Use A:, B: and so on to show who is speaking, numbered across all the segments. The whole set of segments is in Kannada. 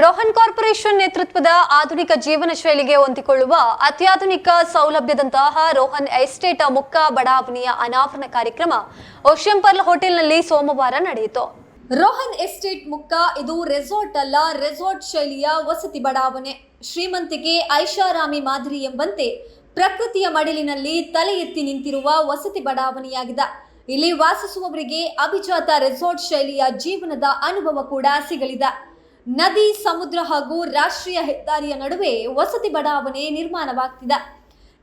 A: ರೋಹನ್ ಕಾರ್ಪೊರೇಷನ್ ನೇತೃತ್ವದ ಆಧುನಿಕ ಜೀವನ ಶೈಲಿಗೆ ಹೊಂದಿಕೊಳ್ಳುವ ಅತ್ಯಾಧುನಿಕ ಸೌಲಭ್ಯದಂತಹ ರೋಹನ್ ಎಸ್ಟೇಟ್ ಮುಕ್ಕ ಬಡಾವಣೆಯ ಅನಾವರಣ ಕಾರ್ಯಕ್ರಮ ಓಷಂಪರ್ಲ್ ಹೋಟೆಲ್ನಲ್ಲಿ ಸೋಮವಾರ ನಡೆಯಿತು. ರೋಹನ್ ಎಸ್ಟೇಟ್ ಮುಕ್ಕ ಇದು ರೆಸಾರ್ಟ್ ಅಲ್ಲ, ರೆಸಾರ್ಟ್ ಶೈಲಿಯ ವಸತಿ ಬಡಾವಣೆ. ಶ್ರೀಮಂತಿಕೆ ಐಷಾರಾಮಿ ಮಾದರಿ ಎಂಬಂತೆ ಪ್ರಕೃತಿಯ ಮಡಿಲಿನಲ್ಲಿ ತಲೆ ಎತ್ತಿ ನಿಂತಿರುವ ವಸತಿ ಬಡಾವಣೆಯಾಗಿದೆ. ಇಲ್ಲಿ ವಾಸಿಸುವವರಿಗೆ ಅಭಿಜಾತ ರೆಸಾರ್ಟ್ ಶೈಲಿಯ ಜೀವನದ ಅನುಭವ ಕೂಡ ಸಿಗಲಿದೆ. ನದಿ, ಸಮುದ್ರ ಹಾಗೂ ರಾಷ್ಟ್ರೀಯ ಹೆದ್ದಾರಿಯ ನಡುವೆ ವಸತಿ ಬಡಾವಣೆ ನಿರ್ಮಾಣವಾಗ್ತಿದೆ.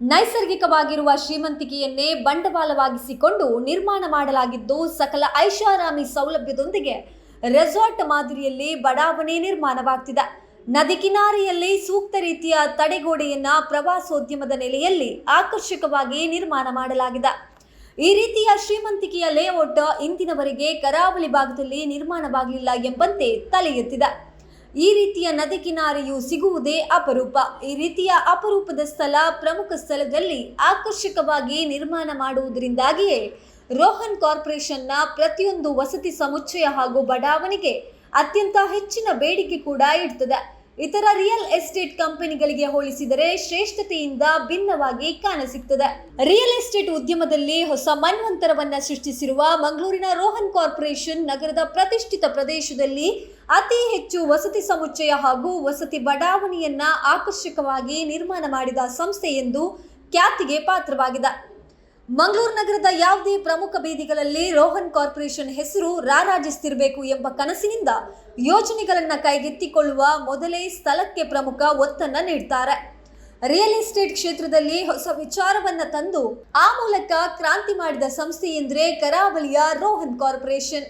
A: ನೈಸರ್ಗಿಕವಾಗಿರುವ ಶ್ರೀಮಂತಿಕೆಯನ್ನೇ ಬಂಡವಾಳವಾಗಿಸಿಕೊಂಡು ನಿರ್ಮಾಣ ಮಾಡಲಾಗಿದ್ದು, ಸಕಲ ಐಷಾರಾಮಿ ಸೌಲಭ್ಯದೊಂದಿಗೆ ರೆಸಾರ್ಟ್ ಮಾದರಿಯಲ್ಲಿ ಬಡಾವಣೆ ನಿರ್ಮಾಣವಾಗ್ತಿದೆ. ನದಿ ಕಿನಾರೆಯಲ್ಲಿ ಸೂಕ್ತ ರೀತಿಯ ತಡೆಗೋಡೆಯನ್ನ ಪ್ರವಾಸೋದ್ಯಮದ ನೆಲೆಯಲ್ಲಿ ಆಕರ್ಷಕವಾಗಿ ನಿರ್ಮಾಣ ಮಾಡಲಾಗಿದೆ. ಈ ರೀತಿಯ ಶ್ರೀಮಂತಿಕೆಯ ಲೇಔಟ್ ಇಂದಿನವರೆಗೆ ಕರಾವಳಿ ಭಾಗದಲ್ಲಿ ನಿರ್ಮಾಣವಾಗಲಿಲ್ಲ ಎಂಬಂತೆ ತಲೆ ಎತ್ತಿದೆ ಈ ರೀತಿಯ ನದಿ ಕಿನಾರೆಯು ಸಿಗುವುದೇ ಅಪರೂಪ. ಈ ರೀತಿಯ ಅಪರೂಪದ ಸ್ಥಳ ಪ್ರಮುಖ ಸ್ಥಳದಲ್ಲಿ ಆಕರ್ಷಕವಾಗಿ ನಿರ್ಮಾಣ ಮಾಡುವುದರಿಂದಾಗಿಯೇ ರೋಹನ್ ಕಾರ್ಪೊರೇಷನ್ನ ಪ್ರತಿಯೊಂದು ವಸತಿ ಸಮುಚ್ಚಯ ಹಾಗೂ ಬಡಾವಣೆಗೆ ಅತ್ಯಂತ ಹೆಚ್ಚಿನ ಬೇಡಿಕೆ ಕೂಡ ಇಡ್ತದೆ ಇತರ ರಿಯಲ್ ಎಸ್ಟೇಟ್ ಕಂಪನಿಗಳಿಗೆ ಹೋಲಿಸಿದರೆ ಶ್ರೇಷ್ಠತೆಯಿಂದ ಭಿನ್ನವಾಗಿ ಕಾಣಸಿಗ್ತದೆ. ರಿಯಲ್ ಎಸ್ಟೇಟ್ ಉದ್ಯಮದಲ್ಲಿ ಹೊಸ ಮನ್ವಂತರವನ್ನ ಸೃಷ್ಟಿಸಿರುವ ಮಂಗಳೂರಿನ ರೋಹನ್ ಕಾರ್ಪೊರೇಷನ್ ನಗರದ ಪ್ರತಿಷ್ಠಿತ ಪ್ರದೇಶದಲ್ಲಿ ಅತಿ ಹೆಚ್ಚು ವಸತಿ ಸಮುಚ್ಚಯ ಹಾಗೂ ವಸತಿ ಬಡಾವಣೆಯನ್ನ ಆಕರ್ಷಕವಾಗಿ ನಿರ್ಮಾಣ ಮಾಡಿದ ಸಂಸ್ಥೆ ಎಂದು ಖ್ಯಾತಿಗೆ ಪಾತ್ರವಾಗಿದೆ. ಮಂಗಳೂರು ನಗರದ ಯಾವುದೇ ಪ್ರಮುಖ ಬೀದಿಗಳಲ್ಲಿ ರೋಹನ್ ಕಾರ್ಪೊರೇಷನ್ ಹೆಸರು ರಾರಾಜಿಸ್ತಿರಬೇಕು ಎಂಬ ಕನಸಿನಿಂದ ಯೋಜನೆಗಳನ್ನು ಕೈಗೆತ್ತಿಕೊಳ್ಳುವ ಮೊದಲೇ ಸ್ಥಳಕ್ಕೆ ಪ್ರಮುಖ ಒತ್ತನ್ನ ನೀಡ್ತಾರೆ. ರಿಯಲ್ ಎಸ್ಟೇಟ್ ಕ್ಷೇತ್ರದಲ್ಲಿ ಹೊಸ ವಿಚಾರವನ್ನ ತಂದು ಆ ಮೂಲಕ ಕ್ರಾಂತಿ ಮಾಡಿದ ಸಂಸ್ಥೆ ಎಂದ್ರೆ ಕರಾವಳಿಯ ರೋಹನ್ ಕಾರ್ಪೊರೇಷನ್.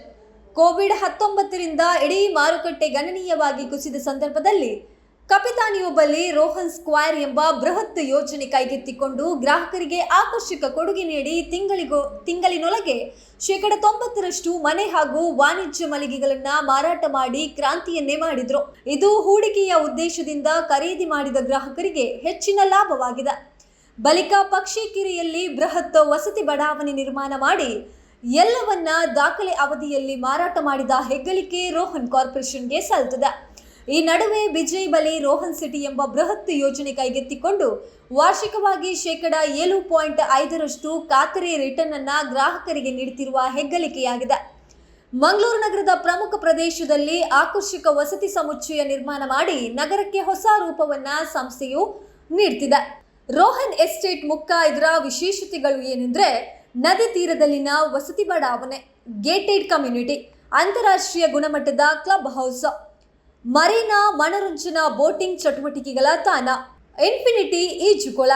A: ಕೋವಿಡ್ ಹತ್ತೊಂಬತ್ತರಿಂದ ಇಡೀ ಮಾರುಕಟ್ಟೆ ಗಣನೀಯವಾಗಿ ಕುಸಿದ ಸಂದರ್ಭದಲ್ಲಿ ಕಪಿತಾನಿಯೊಬ್ಬಲ್ಲಿ ರೋಹನ್ ಸ್ಕ್ವೈರ್ ಎಂಬ ಬೃಹತ್ ಯೋಜನೆ ಕೈಗೆತ್ತಿಕೊಂಡು ಗ್ರಾಹಕರಿಗೆ ಆಕರ್ಷಕ ಕೊಡುಗೆ ನೀಡಿ ತಿಂಗಳಿಗೋ ತಿಂಗಳಿನೊಳಗೆ ಶೇಕಡ ತೊಂಬತ್ತರಷ್ಟು ಮನೆ ಹಾಗೂ ವಾಣಿಜ್ಯ ಮಳಿಗೆಗಳನ್ನ ಮಾರಾಟ ಮಾಡಿ ಕ್ರಾಂತಿಯನ್ನೇ ಮಾಡಿದ್ರು. ಇದು ಹೂಡಿಕೆಯ ಉದ್ದೇಶದಿಂದ ಖರೀದಿ ಮಾಡಿದ ಗ್ರಾಹಕರಿಗೆ ಹೆಚ್ಚಿನ ಲಾಭವಾಗಿದೆ. ಬಳಿಕ ಪಕ್ಷಿಕಿರಿಯಲ್ಲಿ ಬೃಹತ್ ವಸತಿ ಬಡಾವಣೆ ನಿರ್ಮಾಣ ಮಾಡಿ ಎಲ್ಲವನ್ನ ದಾಖಲೆ ಅವಧಿಯಲ್ಲಿ ಮಾರಾಟ ಮಾಡಿದ ಹೆಗ್ಗಳಿಕೆ ರೋಹನ್ ಕಾರ್ಪೊರೇಷನ್ಗೆ ಸಲ್ತದೆ. ಈ ನಡುವೆ ವಿಜಯ್ ಬಲಿ ರೋಹನ್ ಸಿಟಿ ಎಂಬ ಬೃಹತ್ ಯೋಜನೆ ಕೈಗೆತ್ತಿಕೊಂಡು ವಾರ್ಷಿಕವಾಗಿ ಶೇಕಡ ಏಳು ಪಾಯಿಂಟ್ ಐದರಷ್ಟು ಖಾತರಿ ರಿಟರ್ನ್ ಅನ್ನ ಗ್ರಾಹಕರಿಗೆ ನೀಡುತ್ತಿರುವ ಹೆಗ್ಗಳಿಕೆಯಾಗಿದೆ. ಮಂಗಳೂರು ನಗರದ ಪ್ರಮುಖ ಪ್ರದೇಶದಲ್ಲಿ ಆಕರ್ಷಕ ವಸತಿ ಸಮುಚ್ಚಯ ನಿರ್ಮಾಣ ಮಾಡಿ ನಗರಕ್ಕೆ ಹೊಸ ರೂಪವನ್ನ ಸಂಸ್ಥೆಯು ನೀಡ್ತಿದೆ. ರೋಹನ್ ಎಸ್ಟೇಟ್ ಮುಕ್ಕ ಇದರ ವಿಶೇಷತೆಗಳು ಏನೆಂದ್ರೆ ನದಿ ತೀರದಲ್ಲಿನ ವಸತಿ ಬಡಾವಣೆ ಗೇಟೆಡ್ ಕಮ್ಯುನಿಟಿ ಅಂತಾರಾಷ್ಟ್ರೀಯ ಗುಣಮಟ್ಟದ ಕ್ಲಬ್ ಹೌಸ್ ಮರೀನಾ ಮನರಂಜನಾ ಬೋಟಿಂಗ್ ಚಟುವಟಿಕೆಗಳ ತಾಣ. ಇನ್ಫಿನಿಟಿ ಈಜುಕೊಳ.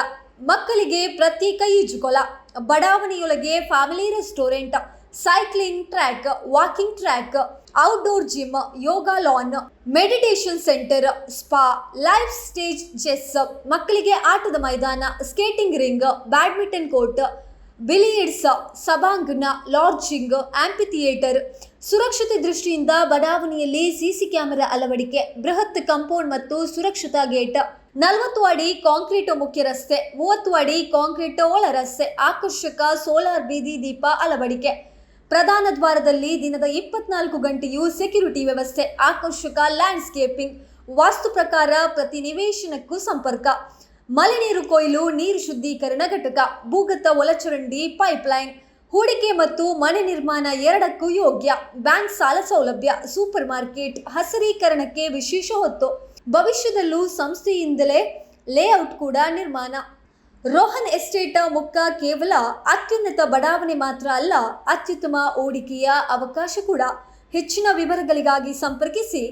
A: ಮಕ್ಕಳಿಗೆ ಪ್ರತ್ಯೇಕ ಈಜುಕೊಳ. ಬಡಾವಣೆಯೊಳಗೆ family restaurant, cycling track, walking track, outdoor gym, yoga lawn, meditation centre, spa, life stage, chess, ಮಕ್ಕಳಿಗೆ ಆಟದ ಮೈದಾನ, skating ring, badminton court, billiards, ಸಭಾಂಗಣ, ಲಾಡ್ಜಿಂಗ್ ಆಂಪಿ ಥಿಯೇಟರ್ ಸುರಕ್ಷತೆ ದೃಷ್ಟಿಯಿಂದ ಬಡಾವಣೆಯಲ್ಲಿ ಸಿಸಿ ಕ್ಯಾಮೆರಾ ಅಳವಡಿಕೆ, ಬೃಹತ್ ಕಾಂಪೌಂಡ್ ಮತ್ತು ಸುರಕ್ಷತಾ ಗೇಟ್, ನಲವತ್ತು ಅಡಿ ಕಾಂಕ್ರೀಟ್ ಮುಖ್ಯ ರಸ್ತೆ, ಮೂವತ್ತು ಅಡಿ ಕಾಂಕ್ರೀಟ್ ಒಳ ರಸ್ತೆ, ಆಕರ್ಷಕ ಸೋಲಾರ್ ಬೀದಿ ದೀಪ ಅಳವಡಿಕೆ. ಪ್ರಧಾನ ದ್ವಾರದಲ್ಲಿ ದಿನದ ಇಪ್ಪತ್ನಾಲ್ಕು ಗಂಟೆಯೂ ಸೆಕ್ಯೂರಿಟಿ ವ್ಯವಸ್ಥೆ, ಆಕರ್ಷಕ ಲ್ಯಾಂಡ್ಸ್ಕೇಪಿಂಗ್, ವಾಸ್ತು ಪ್ರಕಾರ ಪ್ರತಿ ನಿವೇಶನಕ್ಕೂ ಸಂಪರ್ಕ. ಮಳೆ ನೀರು ಕೊಯ್ಲು, ನೀರು ಶುದ್ಧೀಕರಣ ಘಟಕ, ಭೂಗತ ಒಳಚರಂಡಿ ಪೈಪ್ಲೈನ್ ಹೂಡಿಕೆ ಮತ್ತು ಮನೆ ನಿರ್ಮಾಣ ಎರಡಕ್ಕೂ ಯೋಗ್ಯ. ಬ್ಯಾಂಕ್ ಸಾಲ ಸೌಲಭ್ಯ, ಸೂಪರ್ ಮಾರ್ಕೆಟ್, ಹಸಿರೀಕರಣಕ್ಕೆ ವಿಶೇಷ ಹೊತ್ತು. ಭವಿಷ್ಯದಲ್ಲೂ ಸಂಸ್ಥೆಯಿಂದಲೇ ಲೇಔಟ್ ಕೂಡ ನಿರ್ಮಾಣ. ರೋಹನ್ ಎಸ್ಟೇಟ್ ಮುಖ ಕೇವಲ ಅತ್ಯುನ್ನತ ಬಡಾವಣೆ ಮಾತ್ರ ಅಲ್ಲ, ಅತ್ಯುತ್ತಮ ಹೂಡಿಕೆಯ ಅವಕಾಶ ಕೂಡ. ಹೆಚ್ಚಿನ ವಿವರಗಳಿಗಾಗಿ ಸಂಪರ್ಕಿಸಿ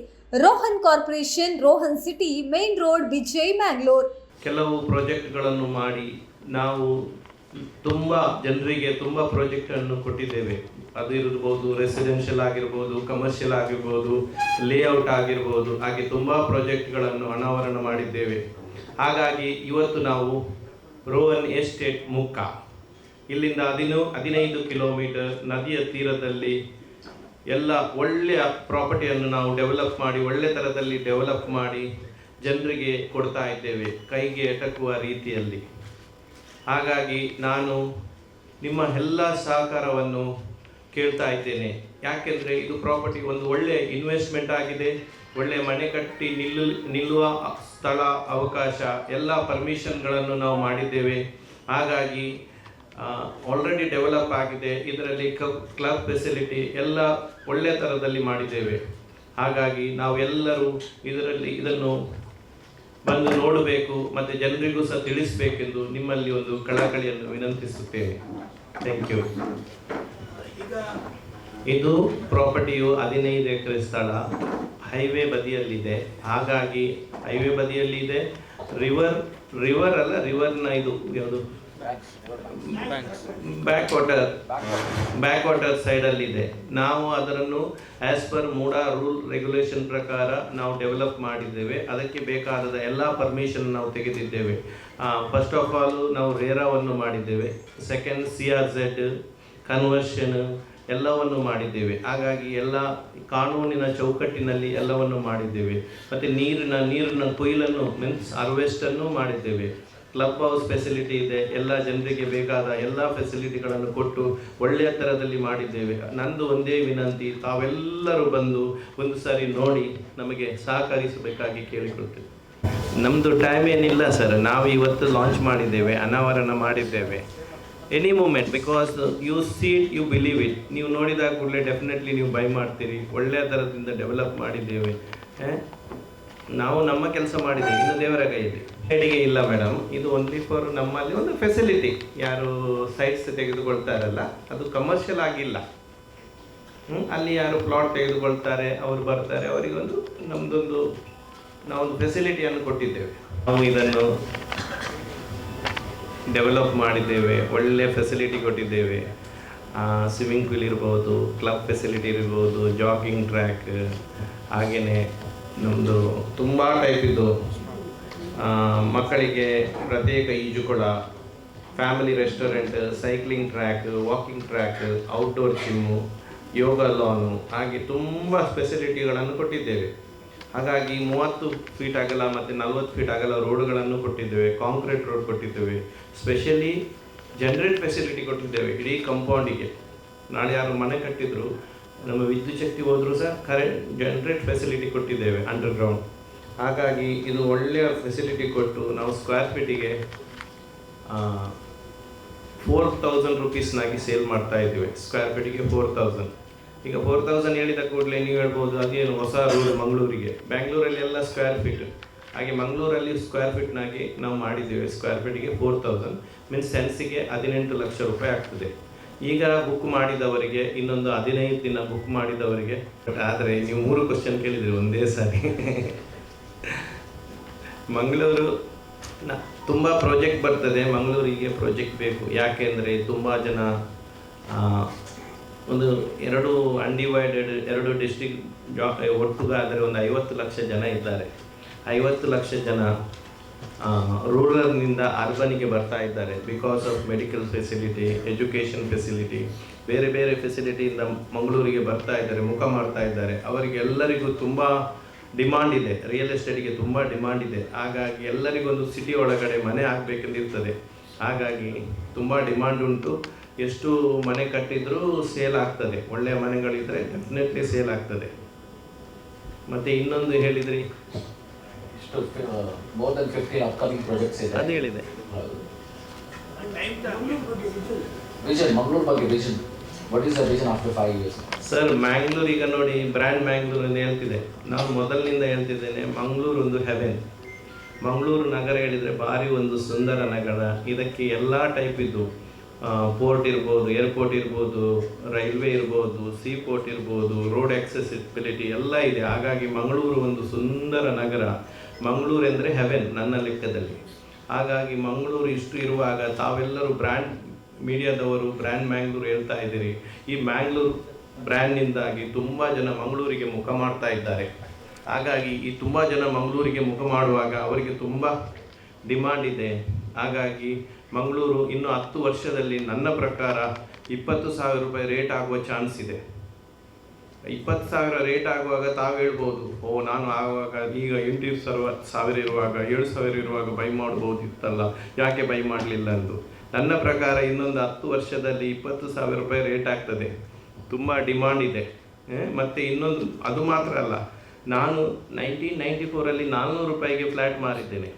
A: Rohan corporation, Rohan city, main road Bejai Mangalore.
B: ಕೆಲವು ಪ್ರಾಜೆಕ್ಟ್ಗಳನ್ನು ಮಾಡಿ ನಾವು ತುಂಬ ಜನರಿಗೆ ತುಂಬ ಪ್ರಾಜೆಕ್ಟನ್ನು ಕೊಟ್ಟಿದ್ದೇವೆ. ಅದು ಇರಬಹುದು ರೆಸಿಡೆನ್ಷಿಯಲ್ ಆಗಿರ್ಬೋದು ಕಮರ್ಷಿಯಲ್ ಆಗಿರ್ಬೋದು ಲೇಔಟ್ ಆಗಿರ್ಬೋದು, ಹಾಗೆ ತುಂಬ ಪ್ರಾಜೆಕ್ಟ್ಗಳನ್ನು ಅನಾವರಣ ಮಾಡಿದ್ದೇವೆ. ಹಾಗಾಗಿ ಇವತ್ತು ನಾವು ರೋಹನ್ ಎಸ್ಟೇಟ್ ಮುಕ್ಕ ಇಲ್ಲಿಂದ ಹದಿನೂ, ಹದಿನೈದು ಕಿಲೋಮೀಟರ್ ನದಿಯ ತೀರದಲ್ಲಿ ಎಲ್ಲ ಒಳ್ಳೆಯ ಪ್ರಾಪರ್ಟಿಯನ್ನು ನಾವು ಡೆವಲಪ್ ಮಾಡಿ, ಒಳ್ಳೆ ಥರದಲ್ಲಿ ಡೆವಲಪ್ ಮಾಡಿ ಜನರಿಗೆ ಕೊಡ್ತಾ ಇದ್ದೇವೆ ಕೈಗೆ ಎಟಕುವ ರೀತಿಯಲ್ಲಿ. ಹಾಗಾಗಿ ನಾನು ನಿಮ್ಮ ಎಲ್ಲ ಸಹಕಾರವನ್ನು ಕೇಳ್ತಾ ಇದ್ದೇನೆ. ಯಾಕೆಂದರೆ ಇದು ಪ್ರಾಪರ್ಟಿ ಒಂದು ಒಳ್ಳೆಯ ಇನ್ವೆಸ್ಟ್ಮೆಂಟ್ ಆಗಿದೆ. ಒಳ್ಳೆ ಮನೆ ಕಟ್ಟಿ ನಿಲ್ಲು, ನಿಲ್ಲುವ ಸ್ಥಳ, ಅವಕಾಶ, ಎಲ್ಲ ಪರ್ಮಿಷನ್ಗಳನ್ನು ನಾವು ಮಾಡಿದ್ದೇವೆ. ಹಾಗಾಗಿ ಆಲ್ರೆಡಿ ಡೆವಲಪ್ ಆಗಿದೆ. ಇದರಲ್ಲಿ ಕ್ಲಬ್ ಫೆಸಿಲಿಟಿ ಎಲ್ಲ ಒಳ್ಳೆಯ ಥರದಲ್ಲಿ ಮಾಡಿದ್ದೇವೆ. ಹಾಗಾಗಿ ನಾವೆಲ್ಲರೂ ಇದರಲ್ಲಿ, ಇದನ್ನು ಬಂದು ನೋಡಬೇಕು ಮತ್ತೆ ಜನರಿಗೂ ಸಹ ತಿಳಿಸಬೇಕೆಂದು ನಿಮ್ಮಲ್ಲಿ ಒಂದು ಕಳಕಳಿಯನ್ನು ವಿನಂತಿಸುತ್ತೇನೆ. ಥ್ಯಾಂಕ್ ಯು ಇದು ಪ್ರಾಪರ್ಟಿಯು ಹದಿನೈದು ಎಕರೆ ಸ್ಥಳ. ಹೈವೇ ಬದಿಯಲ್ಲಿದೆ. ಹಾಗಾಗಿ ಹೈವೇ ಬದಿಯಲ್ಲಿದೆ. ರಿವರ್ ರಿವರ್ ಅಲ್ಲ ರಿವರ್ನ ಇದು ಯಾವುದು? ಬ್ಯಾಕ್ ವಾಟರ್ ಬ್ಯಾಕ್ ವಾಟರ್ ಸೈಡಲ್ಲಿದೆ ನಾವು ಅದರನ್ನು as per MUDA rule regulation ಪ್ರಕಾರ ನಾವು ಡೆವಲಪ್ ಮಾಡಿದ್ದೇವೆ. ಅದಕ್ಕೆ ಬೇಕಾದ ಎಲ್ಲ ಪರ್ಮಿಷನ್ ನಾವು ತೆಗೆದಿದ್ದೇವೆ. ಫಸ್ಟ್ ಆಫ್ ಆಲ್ ನಾವು ರೇರಾವನ್ನು ಮಾಡಿದ್ದೇವೆ. Second C R Z conversion ಎಲ್ಲವನ್ನು ಮಾಡಿದ್ದೇವೆ. ಹಾಗಾಗಿ ಎಲ್ಲ ಕಾನೂನಿನ ಚೌಕಟ್ಟಿನಲ್ಲಿ ಎಲ್ಲವನ್ನು ಮಾಡಿದ್ದೇವೆ. ಮತ್ತು ನೀರಿನ ನೀರಿನ ಕೊಯ್ಲನ್ನು ಮೀನ್ಸ್ ಹಾರ್ವೆಸ್ಟನ್ನು ಮಾಡಿದ್ದೇವೆ. ಕ್ಲಬ್ ಹೌಸ್ ಫೆಸಿಲಿಟಿ ಇದೆ. ಎಲ್ಲ ಜನರಿಗೆ ಬೇಕಾದ ಎಲ್ಲ ಫೆಸಿಲಿಟಿಗಳನ್ನು ಕೊಟ್ಟು ಒಳ್ಳೆಯ ಥರದಲ್ಲಿ ಮಾಡಿದ್ದೇವೆ. ನಂದು ಒಂದೇ ವಿನಂತಿ, ತಾವೆಲ್ಲರೂ ಬಂದು ಒಂದು ಸಾರಿ ನೋಡಿ ನಮಗೆ ಸಹಕರಿಸಬೇಕಾಗಿ ಕೇಳಿಕೊಳ್ತೇವೆ. ನಮ್ಮದು ಟೈಮ್ ಏನಿಲ್ಲ ಸರ್ ನಾವು ಇವತ್ತು ಲಾಂಚ್ ಮಾಡಿದ್ದೇವೆ, ಅನಾವರಣ ಮಾಡಿದ್ದೇವೆ. Any moment because you see it you believe it ನೀವು ನೋಡಿದಾಗ ಕೂಡಲೇ ಡೆಫಿನೆಟ್ಲಿ ನೀವು ಬೈ ಮಾಡ್ತೀರಿ. ಒಳ್ಳೆಯ ಥರದಿಂದ ಡೆವಲಪ್ ಮಾಡಿದ್ದೇವೆ? ನಾವು ನಮ್ಮ ಕೆಲಸ ಮಾಡಿದ್ದೀವಿ, ಇನ್ನು ದೇವರ ಕೈಯಲ್ಲಿ ಹೇಳಿಗೆ ಇಲ್ಲ ಮೇಡಮ್, ಇದು ಓನ್ಲಿ ಫಾರ್ ನಮ್ಮಲ್ಲಿ ಒಂದು ಫೆಸಿಲಿಟಿ ಯಾರು ಸೈಟ್ಸ್ ತೆಗೆದುಕೊಳ್ತಾರಲ್ಲ, ಅದು ಕಮರ್ಷಿಯಲ್ ಆಗಿಲ್ಲ? ಅಲ್ಲಿ ಯಾರು ಪ್ಲಾಟ್ ತೆಗೆದುಕೊಳ್ತಾರೆ, ಅವರು ಬರ್ತಾರೆ ಅವರಿಗೊಂದು ನಮ್ಮದೊಂದು ನಾವೊಂದು ಫೆಸಿಲಿಟಿಯನ್ನು ಕೊಟ್ಟಿದ್ದೇವೆ. ನಾವು ಇದನ್ನು ಡೆವಲಪ್ ಮಾಡಿದ್ದೇವೆ, ಒಳ್ಳೆ ಫೆಸಿಲಿಟಿ ಕೊಟ್ಟಿದ್ದೇವೆ. ಸ್ವಿಮ್ಮಿಂಗ್ ಪೂಲ್ ಇರ್ಬೋದು ಕ್ಲಬ್ ಫೆಸಿಲಿಟಿ ಇರ್ಬೋದು ಜಾಗಿಂಗ್ ಟ್ರ್ಯಾಕ್ ಹಾಗೆಯೇ ನಮ್ಮದು ತುಂಬ ಟೈಪ್ ಇದು ಆ, ಮಕ್ಕಳಿಗೆ ಪ್ರತ್ಯೇಕ ಈಜುಕೊಳ family restaurant cycling track walking track outdoor gym yoga lawn ಹಾಗೆ ತುಂಬ ಫೆಸಿಲಿಟಿಗಳನ್ನು ಕೊಟ್ಟಿದ್ದೇವೆ. ಹಾಗಾಗಿ ಮೂವತ್ತು ಫೀಟ್ ಆಗಲ್ಲ ಮತ್ತು ನಲ್ವತ್ತು ಫೀಟ್ ಆಗಲ್ಲ ರೋಡ್ಗಳನ್ನು ಕೊಟ್ಟಿದ್ದೇವೆ ಕಾಂಕ್ರೀಟ್ ರೋಡ್ ಕೊಟ್ಟಿದ್ದೇವೆ. ಸ್ಪೆಷಲಿ ಜನ್ರೇಟ್ ಫೆಸಿಲಿಟಿ ಕೊಟ್ಟಿದ್ದೇವೆ ಇಡೀ ಕಂಪೌಂಡಿಗೆ ನಾಳೆ ಯಾರು ಮನೆ ಕಟ್ಟಿದ್ರು ನಮ್ಮ ವಿದ್ಯುತ್ ಶಕ್ತಿ ಹೋದರೂ ಸಹ ಕರೆಂಟ್ ಜನ್ರೇಟ್ ಫೆಸಿಲಿಟಿ ಕೊಟ್ಟಿದ್ದೇವೆ ಅಂಡರ್ಗ್ರೌಂಡ್ ಹಾಗಾಗಿ ಇದು ಒಳ್ಳೆಯ ಫೆಸಿಲಿಟಿ ಕೊಟ್ಟು ನಾವು ಸ್ಕ್ವೇರ್ ಫೀಟಿಗೆ ಫೋರ್ ತೌಸಂಡ್ ರುಪೀಸ್ನಾಗಿ ಸೇಲ್ ಮಾಡ್ತಾ ಇದ್ದೀವಿ. ಸ್ಕ್ವೇರ್ ಫೀಟಿಗೆ ಫೋರ್ ತೌಸಂಡ್ ಈಗ ಫೋರ್ ತೌಸಂಡ್ ಹೇಳಿದ ಕೂಡಲೇ ನೀವು ಹೇಳ್ಬೋದು, ಅದೇನು ಹೊಸ ರೂಲ್ ಮಂಗಳೂರಿಗೆ. ಬ್ಯಾಂಗ್ಳೂರಲ್ಲಿ ಎಲ್ಲ ಸ್ಕ್ವೇರ್ ಫೀಟ್ ಹಾಗೆ ಮಂಗಳೂರಲ್ಲಿ ಸ್ಕ್ವೇರ್ ಫೀಟ್ನಾಗಿ ನಾವು ಮಾಡಿದ್ದೇವೆ. ಸ್ಕ್ವೇರ್ ಫೀಟಿಗೆ ಫೋರ್ ತೌಸಂಡ್ ಮೀನ್ಸ್ ಸೆನ್ಸಿಗೆ ಹದಿನೆಂಟು ಲಕ್ಷ ರೂಪಾಯಿ ಆಗ್ತದೆ. ಈಗ ಬುಕ್ ಮಾಡಿದವರಿಗೆ, ಇನ್ನೊಂದು ಹದಿನೈದು ದಿನ ಬುಕ್ ಮಾಡಿದವರಿಗೆ ಆದರೆ ನೀವು ಮೂರು ಕ್ವಶನ್ ಕೇಳಿದ್ರಿ ಒಂದೇ ಸಾರಿ. ಮಂಗಳೂರು ತುಂಬ ಪ್ರಾಜೆಕ್ಟ್ ಬರ್ತದೆ, ಮಂಗಳೂರಿಗೆ ಪ್ರಾಜೆಕ್ಟ್ ಬೇಕು. ಯಾಕೆಂದರೆ ತುಂಬ ಜನ ಒಂದು ಎರಡು ಅನ್ಡಿವೈಡೆಡ್ ಎರಡು ಡಿಸ್ಟಿಕ್ ಜಾ ಒಟ್ಟುಗಾದರೆ ಒಂದು ಐವತ್ತು ಲಕ್ಷ ಜನ ಇದ್ದಾರೆ. ಐವತ್ತು ಲಕ್ಷ ಜನ ರೂರಲ್ನಿಂದ ಅರ್ಬನಿಗೆ ಬರ್ತಾ ಇದ್ದಾರೆ because of medical facility education facility ಬೇರೆ ಬೇರೆ ಫೆಸಿಲಿಟಿಯಿಂದ ಮಂಗಳೂರಿಗೆ ಬರ್ತಾ ಇದ್ದಾರೆ, ಮುಖ ಮಾಡ್ತಾ ಇದ್ದಾರೆ. ಅವರಿಗೆಲ್ಲರಿಗೂ ತುಂಬ ಡಿಮಾಂಡ್ ಇದೆ. ರಿಯಲ್ ಎಸ್ಟೇಟಿಗೆ ತುಂಬ ಡಿಮಾಂಡ್ ಇದೆ. ಹಾಗಾಗಿ ಎಲ್ಲರಿಗೊಂದು ಸಿಟಿ ಒಳಗಡೆ ಮನೆ ಆಗಬೇಕೆಂದಿರ್ತದೆ ಹಾಗಾಗಿ ತುಂಬ ಡಿಮಾಂಡ್ ಉಂಟು. ಎಷ್ಟು ಮನೆ ಕಟ್ಟಿದರೂ ಸೇಲ್ ಆಗ್ತದೆ. ಒಳ್ಳೆಯ ಮನೆಗಳಿದ್ದರೆ ಡೆಫಿನೆಟ್ಲಿ ಸೇಲ್ ಆಗ್ತದೆ. ಮತ್ತು ಇನ್ನೊಂದು ಹೇಳಿದ್ರಿ?
C: More than fifty upcoming projects ಇದೆ.
B: ಅದು ಹೇಳಿದೆ
C: ವಿಷನ್ ಮಂಗಳೂರು ಬಗ್ಗೆ vision what is the vision after five years
B: sir Mangalore ಈಗ ನೋಡಿ ಬ್ರ್ಯಾಂಡ್ ಮ್ಯಾಂಗ್ಳೂರ್ ಅಂತ ಹೇಳ್ತಿದೆ. ನಾನು ಮೊದಲಿನಿಂದ ಹೇಳ್ತಿದ್ದೇನೆ ಮಂಗಳೂರು ಒಂದು ಹೆವೆನ್ ಮಂಗಳೂರು ನಗರ ಹೇಳಿದರೆ ಭಾರಿ ಒಂದು ಸುಂದರ ನಗರ. ಇದಕ್ಕೆ ಎಲ್ಲ ಟೈಪ್ ಇದ್ದು ಪೋರ್ಟ್ ಇರ್ಬೋದು ಏರ್ಪೋರ್ಟ್ ಇರ್ಬೋದು ರೈಲ್ವೆ ಇರ್ಬೋದು ಸೀ ಪೋರ್ಟ್ ಇರ್ಬೋದು ರೋಡ್ ಆಕ್ಸೆಸಿಬಿಲಿಟಿ ಎಲ್ಲ ಇದೆ. ಹಾಗಾಗಿ ಮಂಗಳೂರು ಒಂದು ಸುಂದರ ನಗರ. ಮಂಗಳೂರು ಎಂದರೆ ಹೆವೆನ್ ನನ್ನ ಲೆಕ್ಕದಲ್ಲಿ. ಹಾಗಾಗಿ ಮಂಗಳೂರು ಇಷ್ಟು ಇರುವಾಗ ತಾವೆಲ್ಲರೂ ಬ್ರ್ಯಾಂಡ್ ಮೀಡಿಯಾದವರು ಬ್ರ್ಯಾಂಡ್ ಮ್ಯಾಂಗ್ಳೂರು ಹೇಳ್ತಾ ಇದ್ದೀರಿ. ಈ ಮ್ಯಾಂಗ್ಳೂರು ಬ್ರ್ಯಾಂಡ್ನಿಂದಾಗಿ ತುಂಬ ಜನ ಮಂಗಳೂರಿಗೆ ಮುಖ ಮಾಡ್ತಾ ಇದ್ದಾರೆ. ಹಾಗಾಗಿ ಈ ತುಂಬ ಜನ ಮಂಗಳೂರಿಗೆ ಮುಖ ಮಾಡುವಾಗ ಅವರಿಗೆ ತುಂಬ ಡಿಮಾಂಡ್ ಇದೆ. ಹಾಗಾಗಿ ಮಂಗಳೂರು ಇನ್ನು ಹತ್ತು ವರ್ಷದಲ್ಲಿ ನನ್ನ ಪ್ರಕಾರ ಇಪ್ಪತ್ತು ಸಾವಿರ ರೂಪಾಯಿ ರೇಟ್ ಆಗುವ ಚಾನ್ಸ್ ಇದೆ. ಇಪ್ಪತ್ತು ಸಾವಿರ ರೇಟ್ ಆಗುವಾಗ ತಾವು ಹೇಳ್ಬೋದು, ಓ, ನಾನು ಆಗುವಾಗ ಈಗ ಎಂಟು ಸಾವಿರ ಸಾವಿರ ಇರುವಾಗ, ಏಳು ಸಾವಿರ ಇರುವಾಗ ಬೈ ಮಾಡ್ಬೋದಿತ್ತಲ್ಲ, ಯಾಕೆ ಬೈ ಮಾಡಲಿಲ್ಲ ಎಂದು. ನನ್ನ ಪ್ರಕಾರ ಇನ್ನೊಂದು ಹತ್ತು ವರ್ಷದಲ್ಲಿ ಇಪ್ಪತ್ತು ಸಾವಿರ ರೂಪಾಯಿ ರೇಟ್ ಆಗ್ತದೆ. ತುಂಬ ಡಿಮಾಂಡ್ ಇದೆ. ಮತ್ತು ಮತ್ತೆ ಇನ್ನೊಂದು, ಅದು ಮಾತ್ರ ಅಲ್ಲ. ನಾನು ನೈನ್ಟೀನ್ ನೈಂಟಿ ಫೋರಲ್ಲಿ ನಾನ್ನೂರು ರೂಪಾಯಿಗೆ ಫ್ಲ್ಯಾಟ್ ಮಾರಿದ್ದೇನೆ.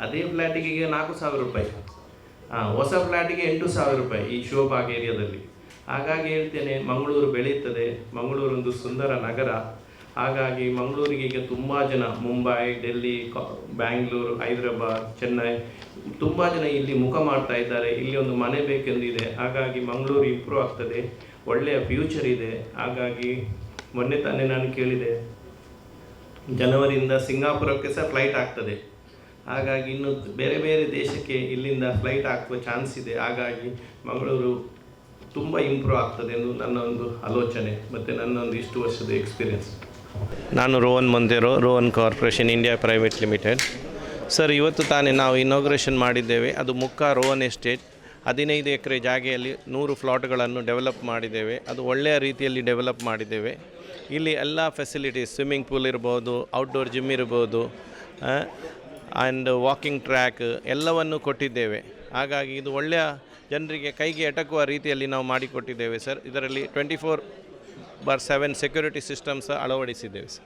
B: ಅದೇ ಫ್ಲ್ಯಾಟಿಗೆ ಈಗ ನಾಲ್ಕು ಸಾವಿರ ರೂಪಾಯಿ. ಹಾಂ ಹೊಸ ಫ್ಲ್ಯಾಟಿಗೆ ಎಂಟು ಸಾವಿರ ರೂಪಾಯಿ ಈ ಶೋಭಾಗ್ ಏರಿಯಾದಲ್ಲಿ ಹಾಗಾಗಿ ಹೇಳ್ತೇನೆ, ಮಂಗಳೂರು ಬೆಳೀತದೆ ಮಂಗಳೂರು ಒಂದು ಸುಂದರ ನಗರ. ಹಾಗಾಗಿ ಮಂಗಳೂರಿಗೆ ಈಗ ತುಂಬ ಜನ, ಮುಂಬೈ, ಡೆಲ್ಲಿ ಬ್ಯಾಂಗ್ಳೂರು, ಹೈದರಾಬಾದ್, ಚೆನ್ನೈ, ತುಂಬ ಜನ ಇಲ್ಲಿ ಮುಖ ಮಾಡ್ತಾ ಇದ್ದಾರೆ. ಇಲ್ಲಿ ಒಂದು ಮನೆ ಬೇಕೆಂದಿದೆ. ಹಾಗಾಗಿ ಮಂಗಳೂರು ಇಂಪ್ರೂವ್ ಆಗ್ತದೆ. ಒಳ್ಳೆಯ ಫ್ಯೂಚರ್ ಇದೆ. ಹಾಗಾಗಿ ಮೊನ್ನೆ ತಾನೇ ನಾನು ಕೇಳಿದೆ, ಜನವರಿಯಿಂದ ಸಿಂಗಾಪುರಕ್ಕೆ ಸಹ ಫ್ಲೈಟ್ ಆಗ್ತದೆ. ಹಾಗಾಗಿ ಇನ್ನು ಬೇರೆ ಬೇರೆ ದೇಶಕ್ಕೆ ಇಲ್ಲಿಂದ ಫ್ಲೈಟ್ ಹಾಕುವ ಚಾನ್ಸ್ ಇದೆ. ಹಾಗಾಗಿ ಮಂಗಳೂರು ತುಂಬ ಇಂಪ್ರೂವ್ ಆಗ್ತದೆ ಎಂದು ನನ್ನ ಒಂದು ಆಲೋಚನೆ ಮತ್ತು ನನ್ನ ಒಂದು ಇಷ್ಟು ವರ್ಷದ ಎಕ್ಸ್ಪೀರಿಯನ್ಸ್ ನಾನು Rohan ಮಂದಿರು, Rohan corporation, India private limited. Sir, ಇವತ್ತು ತಾನೇ ನಾವು ಇನಾಗ್ರೇಷನ್ ಮಾಡಿದ್ದೇವೆ. ಅದು ಮುಕ್ಕ ರೋಹನ್ ಎಸ್ಟೇಟ್. ಹದಿನೈದು ಎಕರೆ ಜಾಗೆಯಲ್ಲಿ ನೂರು ಫ್ಲಾಟ್ಗಳನ್ನು ಡೆವಲಪ್ ಮಾಡಿದ್ದೇವೆ. ಅದು ಒಳ್ಳೆಯ ರೀತಿಯಲ್ಲಿ ಡೆವಲಪ್ ಮಾಡಿದ್ದೇವೆ. ಇಲ್ಲಿ ಎಲ್ಲ ಫೆಸಿಲಿಟೀಸ್ ಸ್ವಿಮ್ಮಿಂಗ್ ಪೂಲ್ ಇರ್ಬೋದು ಔಟ್ಡೋರ್ ಜಿಮ್ ಇರ್ಬೋದು ಆ್ಯಂಡ್ ವಾಕಿಂಗ್ ಟ್ರ್ಯಾಕ್ ಎಲ್ಲವನ್ನು ಕೊಟ್ಟಿದ್ದೇವೆ. ಹಾಗಾಗಿ ಇದು ಒಳ್ಳೆಯ ಜನರಿಗೆ ಕೈಗೆ ಎಟಕುವ ರೀತಿಯಲ್ಲಿ ನಾವು ಮಾಡಿಕೊಟ್ಟಿದ್ದೇವೆ, ಸರ್. ಇದರಲ್ಲಿ twenty four by seven security systems ಅಳವಡಿಸಿದ್ದೇವೆ, sir.